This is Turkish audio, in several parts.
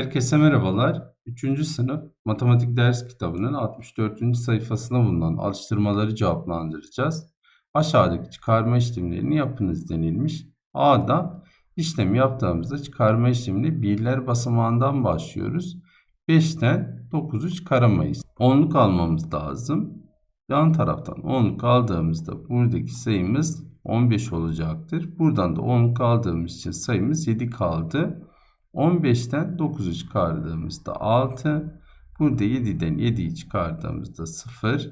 Herkese merhabalar. 3. sınıf matematik ders kitabının 64. sayfasında bulunan alıştırmaları cevaplandıracağız. Aşağıdaki çıkarma işlemlerini yapınız denilmiş. A'da işlem yaptığımızda çıkarma işlemini birler basamağından başlıyoruz. 5'ten 9'u çıkaramayız. 10'luk almamız lazım. Yan taraftan 10'luk aldığımızda buradaki sayımız 15 olacaktır. Buradan da 10'luk aldığımız için sayımız 7 kaldı. 15'ten 9'u çıkardığımızda 6. Burada 7'den 7'yi çıkardığımızda 0.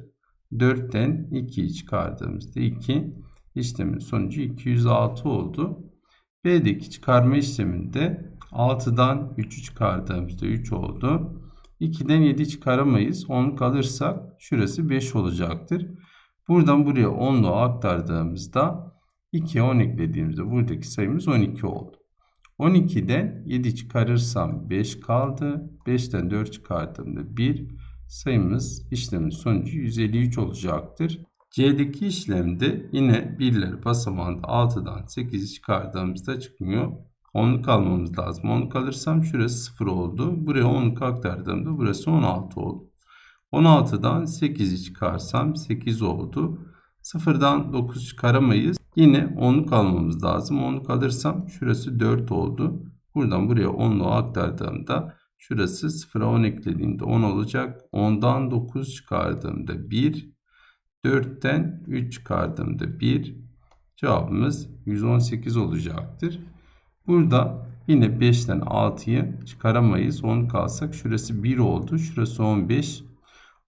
4'ten 2'yi çıkardığımızda 2. İşlemin sonucu 206 oldu. B'deki çıkarma işleminde 6'dan 3'ü çıkardığımızda 3 oldu. 2'den 7 çıkaramayız. 10 kalırsak şurası 5 olacaktır. Buradan buraya 10'lu aktardığımızda 2'ye 10 eklediğimizde buradaki sayımız 12 oldu. 12'den 7 çıkarırsam 5 kaldı. 5'ten 4 çıkardığımda 1 sayımız işlemin sonucu 153 olacaktır. C'deki işlemde yine birler basamağında 6'dan 8'i çıkardığımızda çıkmıyor. 10'luk almamız lazım. 10'luk alırsam şurası 0 oldu. Buraya 10'luk aktardığımda burası 16 oldu. 16'dan 8'i çıkarsam 8 oldu. 0'dan 9 çıkaramayız. Yine 10'luk almamız lazım. 10'luk alırsam şurası 4 oldu. Buradan buraya 10'luğu aktardığımda şurası 0'a 10 eklediğimde 10 olacak. 10'dan 9 çıkardığımda 1. 4'ten 3 çıkardığımda 1. Cevabımız 118 olacaktır. Burada yine 5'ten 6'yı çıkaramayız. 10 kalsak şurası 1 oldu. Şurası 15.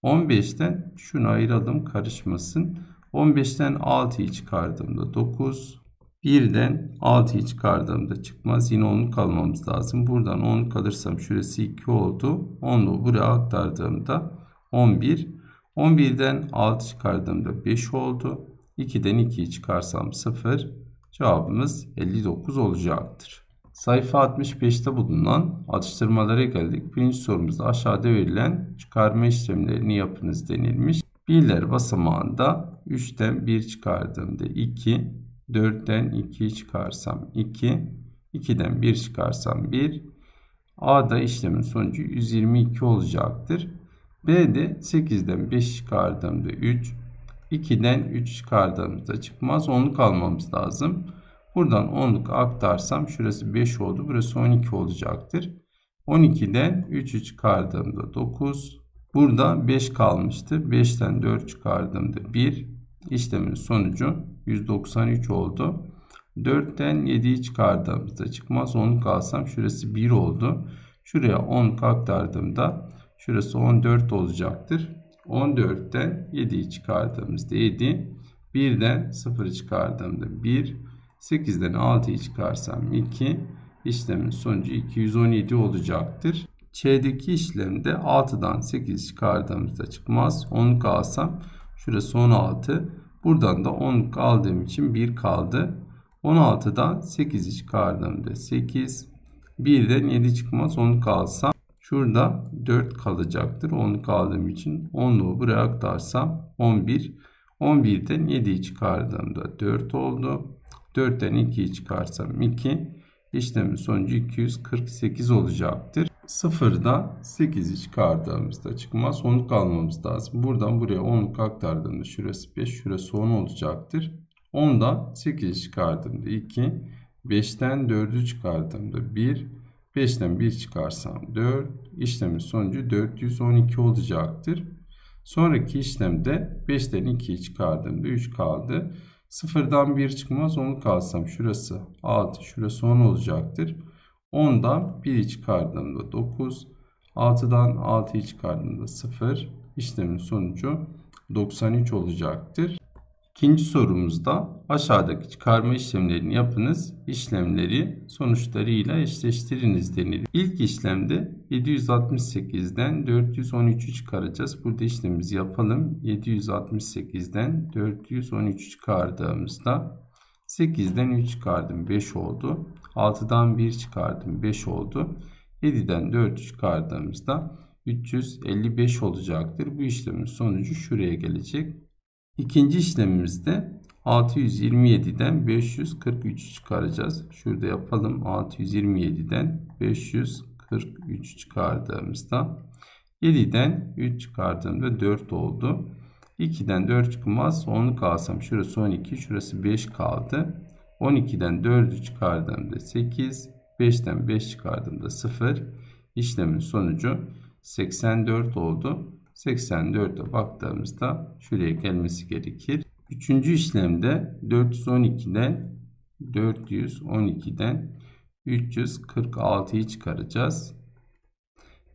15'ten şunu ayıralım karışmasın. 15'ten 6'yı çıkardığımda 9. 1'den 6'yı çıkardığımda çıkmaz. Yine 10 kalmamız lazım. Buradan 10 kalırsam şurası 2 oldu. 10'lu buraya aktardığımda 11. 11'den 6 çıkardığımda 5 oldu. 2'den 2'yi çıkarsam 0. Cevabımız 59 olacaktır. Sayfa 65'te bulunan atıştırmalara geldik. Birinci sorumuzda aşağıda verilen çıkarma işlemlerini yapınız denilmiş. Birler basamağında 3'ten 1 çıkardığımda 2, 4'ten 2'yi çıkarsam 2, 2'den 1 çıkarsam 1. A'da işlemin sonucu 122 olacaktır. B'de 8'den 5 çıkardığımda 3, 2'den 3 çıkardığımızda çıkmaz. 10'luk almamız lazım. Buradan 10'luk aktarsam şurası 5 oldu. Burası 12 olacaktır. 12'den 3'ü çıkardığımda 9. Burada 5 kalmıştı. 5'ten 4 çıkardığımda 1. İşlemin sonucu 193 oldu. 4'ten 7'yi çıkardığımızda çıkmaz. 10'luk alsam şurası 1 oldu. Şuraya 10 aktardığımda şurası 14 olacaktır. 14'ten 7'yi çıkardığımızda 7. 1'den 0'ı çıkardığımda 1. 8'den 6'yı çıkarsam 2. İşlemin sonucu 217 olacaktır. Ç'deki işlemde 6'dan 8 çıkardığımızda çıkmaz. 10'luk alsam şurası 16. Buradan da 10'luk aldığım için 1 kaldı. 16'dan 8'i çıkardığımda 8. 1'den 7 çıkmaz. 10'luk alsam şurada 4 kalacaktır. 10'luk aldığım için 10'luğu buraya aktarsam 11. 11'den 7'yi çıkardığımda 4 oldu. 4'ten 2'yi çıkarsam 2. İşlemin sonucu 248 olacaktır. 0'da 8'i çıkardığımızda çıkmaz. 10'luk almamız lazım. Buradan buraya 10'luk aktardığımda şurası 5, şurası 10 olacaktır. 10'da 8'i çıkardığımda 2. 5'ten 4'ü çıkardığımda 1. 5'ten 1 çıkarsam 4. İşlemin sonucu 412 olacaktır. Sonraki işlemde 5'ten 2'yi çıkardığımda 3 kaldı. Sıfırdan 1 çıkmaz. Onu kalsam şurası 6, şurası 10 olacaktır. 10'dan 1'i çıkardığımda 9, 6'dan 6'yı çıkardığımda 0. İşlemin sonucu 93 olacaktır. İkinci sorumuzda aşağıdaki çıkarma işlemlerini yapınız. İşlemleri sonuçlarıyla eşleştiriniz denir. İlk işlemde 768'den 413'ü çıkaracağız. Burada işlemimizi yapalım. 768'den 413 çıkardığımızda 8'den 3 çıkardım 5 oldu. 6'dan 1 çıkardım 5 oldu. 7'den 4 çıkardığımızda 355 olacaktır. Bu işlemin sonucu şuraya gelecek. İkinci işlemimizde 627'den 543 çıkaracağız. Şurada yapalım. 627'den 543 43 çıkardığımızda 7'den 3 çıkardığımda 4 oldu. 2'den 4 çıkmaz. 10'u kalsam şurası 12, şurası 5 kaldı. 12'den 4'ü çıkardığımda 8, 5'ten 5 çıkardığımda 0. İşlemin sonucu 84 oldu. 84'e baktığımızda şuraya gelmesi gerekir. Üçüncü işlemde 412'den 412'den 346'yı çıkaracağız.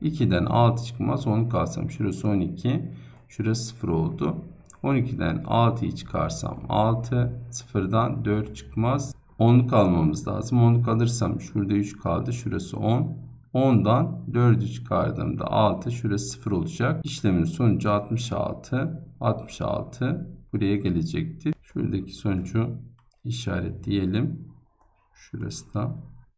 2'den 6 çıkmaz. 10 kalsam şurası 12. Şurası 0 oldu. 12'den 6'yı çıkarsam 6. 0'dan 4 çıkmaz. 10'luk almamız lazım. 10'luk alırsam şurada 3 kaldı. Şurası 10. 10'dan 4'ü çıkardığımda 6. Şurası 0 olacak. İşlemin sonucu 66. 66 buraya gelecektir. Şuradaki sonucu işaretleyelim. Şurası da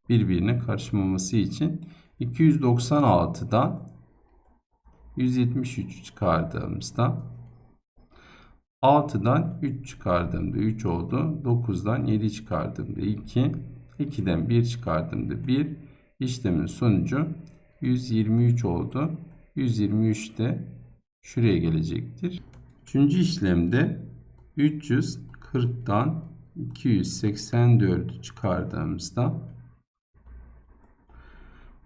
birbirine karışmaması için 296'dan 173 çıkardığımızda 6'dan 3 çıkardığımda 3 oldu. 9'dan 7 çıkardığımda 2. 2'den 1 çıkardığımda 1. İşlemin sonucu 123 oldu. 123 de şuraya gelecektir. Üçüncü işlemde 340'dan 284 çıkardığımızda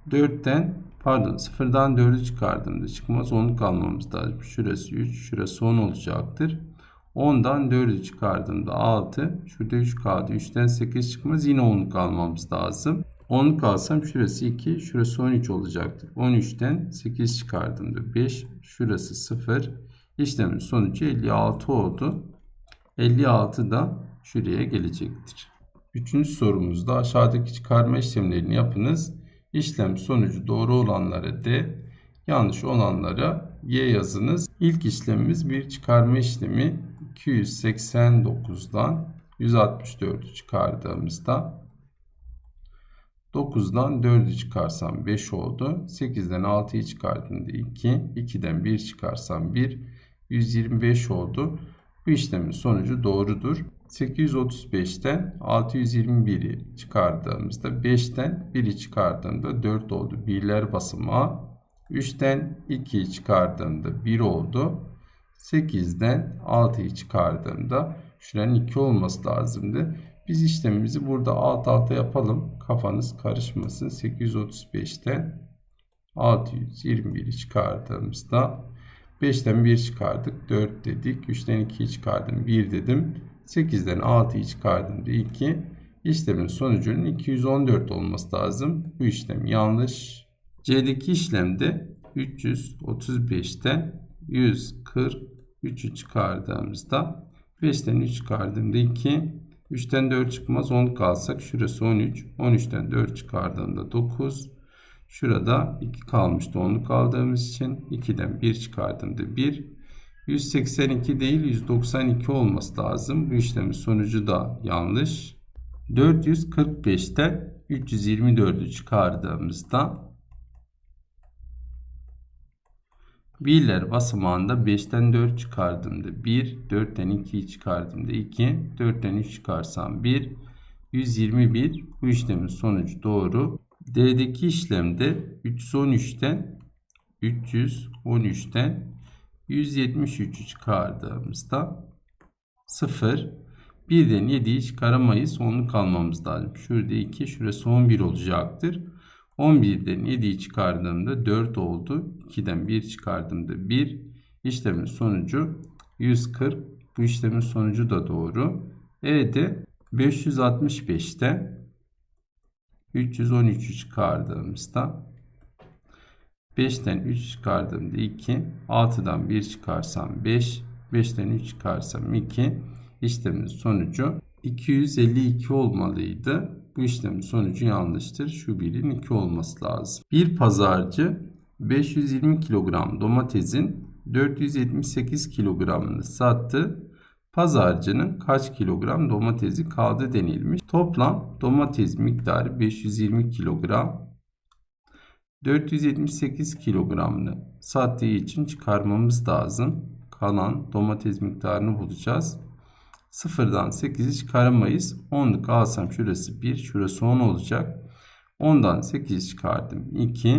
4'ten pardon 0'dan 4'ü çıkardığımda çıkmaz 10'luk kalmamız lazım. Şurası 3 şurası 10 olacaktır. 10'dan 4'ü çıkardığımda 6 şurada 3 kaldı 3'ten 8 çıkmaz yine 10'luk almamız lazım. 10'luk alsam şurası 2 şurası 13 olacaktır. 13'ten 8 çıkardığımda 5 şurası 0 işlemin sonucu 56 oldu. 56 da şuraya gelecektir. Üçüncü sorumuzda aşağıdaki çıkarma işlemlerini yapınız. İşlem sonucu doğru olanlara D, yanlış olanlara Y yazınız. İlk işlemimiz bir çıkarma işlemi. 289'dan 164'ü çıkardığımızda 9'dan 4'ü çıkarsam 5 oldu. 8'den 6'yı çıkardığımda 2. 2'den 1 çıkarsam 1. 125 oldu. Bu işlemin sonucu doğrudur. 835'ten 621'i çıkardığımızda 5'ten 1'i çıkardığımda 4 oldu. Birler basamağı 3'ten 2'yi çıkardığımda 1 oldu. 8'den 6'yı çıkardığımda şuranın 2 olması lazımdı. Biz işlemimizi burada alt alta yapalım. Kafanız karışmasın. 835'ten 621'i çıkardığımızda 5'ten 1 çıkardık. 4 dedik. 3'ten 2'yi çıkardım. 1 dedim. 8'den 6'yı çıkardım. 2. İşlemin sonucunun 214 olması lazım. Bu işlem yanlış. C'deki işlemde 335'ten 143'ü çıkardığımızda 5'ten 3 çıkardığımda 2. 3'ten 4 çıkmaz 10 kalsak şurası 13. 13'ten 4 çıkardığımda 9. Şurada 2 kalmıştı 10'luk kaldığımız için. 2'den 1 çıkardığımda 1. 182 değil 192 olması lazım. Bu işlemin sonucu da yanlış. 445'ten 324'ü çıkardığımızda birler basamağında 5'ten 4 çıkardığımda 1, 4'ten 2'yi çıkardığımda 2, 4'ten 3 çıkarsam 1, 121 bu işlemin sonucu doğru. D'deki işlemde 313'ten 313'ten 173'ü çıkardığımızda 0 birden 7'yi çıkaramayız. 10'luk kalmamız lazım. Şurada 2 şurası 11 olacaktır. 11'den 7'yi çıkardığımda 4 oldu. 2'den 1 çıkardığımda 1. İşlemin sonucu 140. Bu işlemin sonucu da doğru. E'de 565'te 313'ü çıkardığımızda 5'ten 3 çıkardığımda 2, 6'dan 1 çıkarsam 5, 5'ten 3 çıkarsam 2. İşlemin sonucu 252 olmalıydı. Bu işlemin sonucu yanlıştır. Şu birin 2 olması lazım. Bir pazarcı 520 kilogram domatesin 478 kilogramını sattı. Pazarcının kaç kilogram domatesi kaldı denilmiş. Toplam domates miktarı 520 kilogram. 478 kilogramını sattığı için çıkarmamız lazım. Kalan domates miktarını bulacağız. Sıfırdan 8'i çıkaramayız. 10'luk alsam şurası 1, şurası 10 olacak. 10'dan 8 çıkardım 2.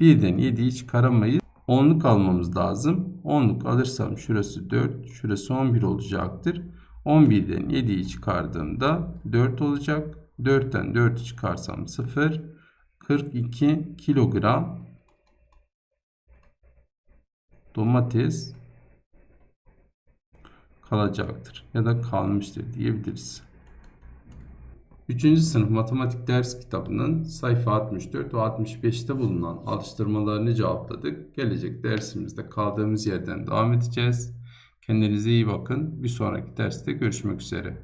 1'den 7'yi çıkaramayız. 10'luk almamız lazım. 10'luk alırsam şurası 4, şurası 11 olacaktır. 11'den 7'yi çıkardığımda 4 olacak. 4'ten 4'ü çıkarsam 0. 42 kilogram domates kalacaktır ya da kalmıştır diyebiliriz. 3. sınıf matematik ders kitabının sayfa 64 ve 65'te bulunan alıştırmalarını cevapladık. Gelecek dersimizde kaldığımız yerden devam edeceğiz. Kendinize iyi bakın. Bir sonraki derste görüşmek üzere.